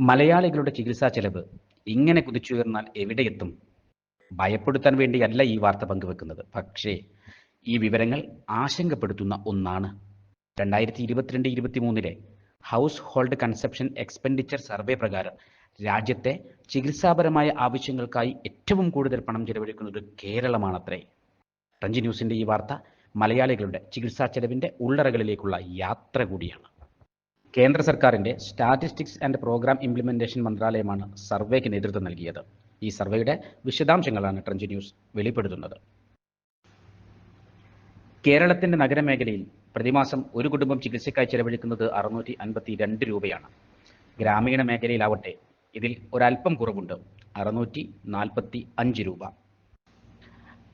മലയാളികളുടെ ചികിത്സാ ചെലവ് ഇങ്ങനെ കുതിച്ചുയർന്നാൽ എവിടെയെത്തും ഭയപ്പെടുത്താൻ വേണ്ടിയല്ല ഈ വാർത്ത പങ്കുവെക്കുന്നത്. പക്ഷേ ഈ വിവരങ്ങൾ ആശങ്കപ്പെടുത്തുന്ന ഒന്നാണ്. രണ്ടായിരത്തി ഇരുപത്തിരണ്ട് ഇരുപത്തിമൂന്നിലെ household consumption expenditure survey പ്രകാരം രാജ്യത്തെ ചികിത്സാപരമായ ആവശ്യങ്ങൾക്കായി ഏറ്റവും കൂടുതൽ പണം ചെലവഴിക്കുന്നത് കേരളമാണത്രേ. ഫ്രഞ്ച് ന്യൂസിന്റെ ഈ വാർത്ത മലയാളികളുടെ ചികിത്സാ ചെലവിന്റെ ഉള്ളറകളിലേക്കുള്ള യാത്ര കൂടിയാണ്. കേന്ദ്ര സർക്കാരിന്റെ സ്റ്റാറ്റിസ്റ്റിക്സ് ആൻഡ് പ്രോഗ്രാം ഇംപ്ലിമെന്റേഷൻ മന്ത്രാലയമാണ് സർവേക്ക് നേതൃത്വം നൽകിയത്. ഈ സർവേയുടെ വിശദാംശങ്ങളാണ് ട്രഞ്ച് ന്യൂസ് വെളിപ്പെടുത്തുന്നത്. കേരളത്തിന്റെ നഗരമേഖലയിൽ പ്രതിമാസം ഒരു കുടുംബം ചികിത്സയ്ക്കായി ചെലവഴിക്കുന്നത് അറുന്നൂറ്റി അൻപത്തി രണ്ട് രൂപയാണ്. ഗ്രാമീണ മേഖലയിലാവട്ടെ ഇതിൽ ഒരല്പം കുറവുണ്ട്. അറുന്നൂറ്റി നാൽപ്പത്തി അഞ്ച് രൂപ.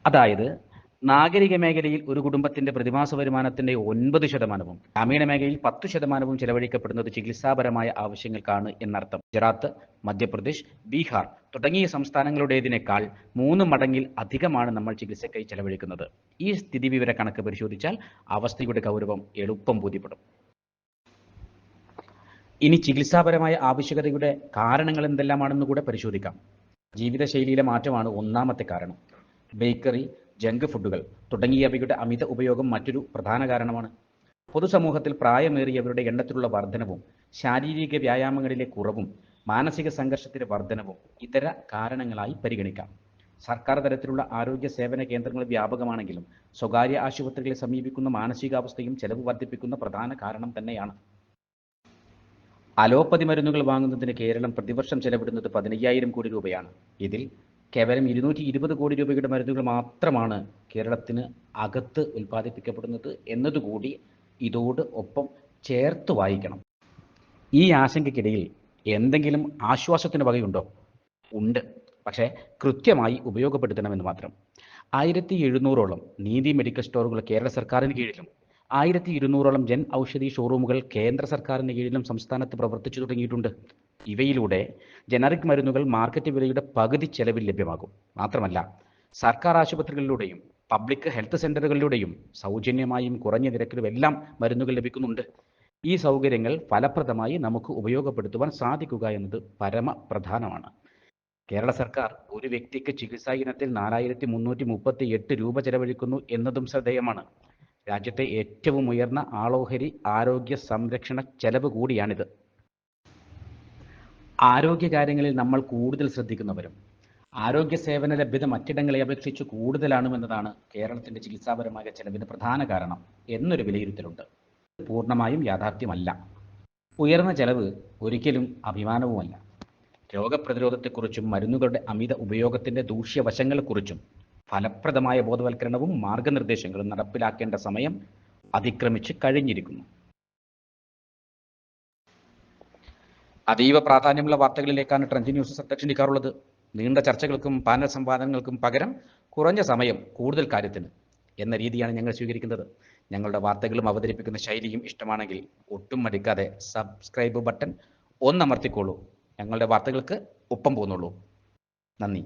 അതായത് നാഗരിക മേഖലയിൽ ഒരു കുടുംബത്തിന്റെ പ്രതിമാസ വരുമാനത്തിന്റെ ഒൻപത് ശതമാനവും ഗ്രാമീണ മേഖലയിൽ പത്ത് ശതമാനവും ചെലവഴിക്കപ്പെടുന്നത് ചികിത്സാപരമായ ആവശ്യങ്ങൾക്കാണ് എന്നർത്ഥം. ഗുജറാത്ത് മധ്യപ്രദേശ് ബീഹാർ തുടങ്ങിയ സംസ്ഥാനങ്ങളുടേതിനേക്കാൾ മൂന്ന് മടങ്ങിൽ അധികമാണ് നമ്മൾ ചികിത്സയ്ക്കായി ചെലവഴിക്കുന്നത്. ഈ സ്ഥിതി വിവര കണക്ക് പരിശോധിച്ചാൽ അവസ്ഥയുടെ ഗൗരവം എളുപ്പം ബോധ്യപ്പെടും. ഇനി ചികിത്സാപരമായ ആവശ്യകതയുടെ കാരണങ്ങൾ എന്തെല്ലാമാണെന്ന് കൂടെ പരിശോധിക്കാം. ജീവിതശൈലിയിലെ മാറ്റമാണ് ഒന്നാമത്തെ കാരണം. ബേക്കറി ജങ്ക് ഫുഡുകൾ തുടങ്ങിയവയുടെ അമിത ഉപയോഗം മറ്റൊരു പ്രധാന കാരണമാണ്. പൊതുസമൂഹത്തിൽ പ്രായമേറിയവരുടെ എണ്ണത്തിലുള്ള വർധനവും ശാരീരിക വ്യായാമങ്ങളിലെ കുറവും മാനസിക സംഘർഷത്തിലെ വർധനവും ഇതര കാരണങ്ങളായി പരിഗണിക്കാം. സർക്കാർ തലത്തിലുള്ള ആരോഗ്യ സേവന കേന്ദ്രങ്ങൾ വ്യാപകമാണെങ്കിലും സ്വകാര്യ ആശുപത്രികളെ സമീപിക്കുന്ന മാനസികാവസ്ഥയും ചെലവ് വർദ്ധിപ്പിക്കുന്ന പ്രധാന കാരണം തന്നെയാണ്. അലോപ്പതി മരുന്നുകൾ വാങ്ങുന്നതിന് കേരളം പ്രതിവർഷം ചെലവിടുന്നത് പതിനയ്യായിരം കോടി രൂപയാണ്. ഇതിൽ കേവലം ഇരുന്നൂറ്റി ഇരുപത് കോടി രൂപയുടെ മരുന്നുകൾ മാത്രമാണ് കേരളത്തിന് അകത്ത് ഉൽപ്പാദിപ്പിക്കപ്പെടുന്നത് എന്നതുകൂടി ഇതോട് ഒപ്പം ചേർത്ത് വായിക്കണം. ഈ ആശങ്കയ്ക്കിടയിൽ എന്തെങ്കിലും ആശ്വാസത്തിന് വകയുണ്ടോ? ഉണ്ട്. പക്ഷേ കൃത്യമായി ഉപയോഗപ്പെടുത്തണമെന്ന് മാത്രം. ആയിരത്തി എഴുന്നൂറോളം നീതി മെഡിക്കൽ സ്റ്റോറുകൾ കേരള സർക്കാരിന് കീഴിലും ആയിരത്തി ഇരുന്നൂറോളം ജൻ ഔഷധി ഷോറൂമുകൾ കേന്ദ്ര സർക്കാരിന് കീഴിലും സംസ്ഥാനത്ത് പ്രവർത്തിച്ചു തുടങ്ങിയിട്ടുണ്ട്. ഇവയിലൂടെ ജനറിക് മരുന്നുകൾ മാർക്കറ്റ് വിലയുടെ പകുതി ചെലവിൽ ലഭ്യമാകും. മാത്രമല്ല സർക്കാർ ആശുപത്രികളിലൂടെയും പബ്ലിക് ഹെൽത്ത് സെന്ററുകളിലൂടെയും സൗജന്യമായും കുറഞ്ഞ നിരക്കിലും എല്ലാം മരുന്നുകൾ ലഭിക്കുന്നുണ്ട്. ഈ സൗകര്യങ്ങൾ ഫലപ്രദമായി നമുക്ക് ഉപയോഗപ്പെടുത്തുവാൻ സാധിക്കുക എന്നത് പരമ പ്രധാനമാണ് കേരള സർക്കാർ ഒരു വ്യക്തിക്ക് ചികിത്സാ ഇനത്തിൽ നാലായിരത്തി മുന്നൂറ്റി മുപ്പത്തി എട്ട് രൂപ ചെലവഴിക്കുന്നു എന്നതും ശ്രദ്ധേയമാണ്. രാജ്യത്തെ ഏറ്റവും ഉയർന്ന ആളോഹരി ആരോഗ്യ സംരക്ഷണ ചെലവ് കൂടിയാണിത്. ആരോഗ്യകാര്യങ്ങളിൽ നമ്മൾ കൂടുതൽ ശ്രദ്ധിക്കുന്നവരും ആരോഗ്യ സേവന ലഭ്യത മറ്റിടങ്ങളെ അപേക്ഷിച്ച് കൂടുതലാണ് എന്നതാണ് കേരളത്തിന്റെ ചികിത്സാപരമായ ചെലവിന് പ്രധാന കാരണം എന്നൊരു വിലയിരുത്തലുണ്ട്. പൂർണമായും യാഥാർത്ഥ്യമല്ല. ഉയർന്ന ചെലവ് ഒരിക്കലും അഭിമാനവുമല്ല. രോഗപ്രതിരോധത്തെക്കുറിച്ചും മരുന്നുകളുടെ അമിത ഉപയോഗത്തിന്റെ ദൂഷ്യവശങ്ങളെക്കുറിച്ചും ഫലപ്രദമായ ബോധവൽക്കരണവും മാർഗനിർദ്ദേശങ്ങളും നടപ്പിലാക്കേണ്ട സമയം അതിക്രമിച്ച് കഴിഞ്ഞിരിക്കുന്നു. അതീവ പ്രാധാന്യമുള്ള വാർത്തകളിലേക്കാണ് ട്രഞ്ച് ന്യൂസ് ശ്രദ്ധ നീണ്ട ചർച്ചകൾക്കും പാനൽ സംവാദങ്ങൾക്കും പകരം കുറഞ്ഞ സമയം കൂടുതൽ കാര്യത്തിന് എന്ന രീതിയാണ് ഞങ്ങൾ സ്വീകരിക്കുന്നത്. ഞങ്ങളുടെ വാർത്തകളും അവതരിപ്പിക്കുന്ന ശൈലിയും ഇഷ്ടമാണെങ്കിൽ ഒട്ടും മടിക്കാതെ സബ്സ്ക്രൈബ് ബട്ടൺ ഒന്നമർത്തിക്കോളൂ. ഞങ്ങളുടെ വാർത്തകൾക്ക് ഒപ്പം പോകുന്നുള്ളൂ. നന്ദി.